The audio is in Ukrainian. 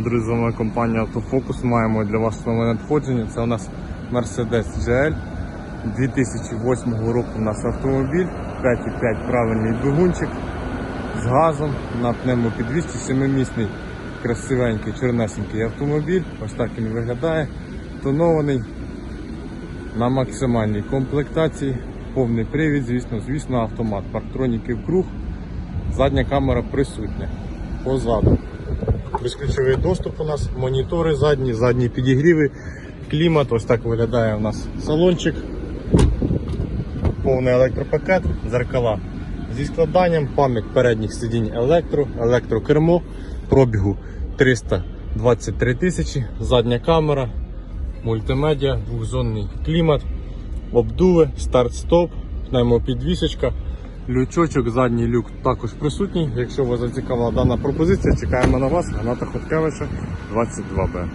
Друзі, з вами компанія Автофокус. Маємо для вас нове надходження. Це у нас Mercedes GL 2008 року у нас автомобіль, 5,5 правильний двигунчик з газом на пневмопідвісці, семимісний, красивенький, чорнесенький автомобіль. Ось так він виглядає. Тонований на максимальній комплектації. Повний привід, звісно, звісно, автомат. Парктроніки в круг. Задня камера присутня. Позаду. Безключовий доступ у нас, монітори задні, задні підігріви, клімат. Ось так виглядає у нас салончик. Повний електропакет, зеркала зі складанням, пам'ять передніх сидінь електро, електрокермо, пробігу 323 тисячі, задня камера, мультимедіа, двохзонний клімат, обдуви, старт-стоп, пневмопідвісочка, лючочок, задній люк також присутній. Якщо вас зацікавила дана пропозиція, чекаємо на вас, Гната Хоткевича, 22Б.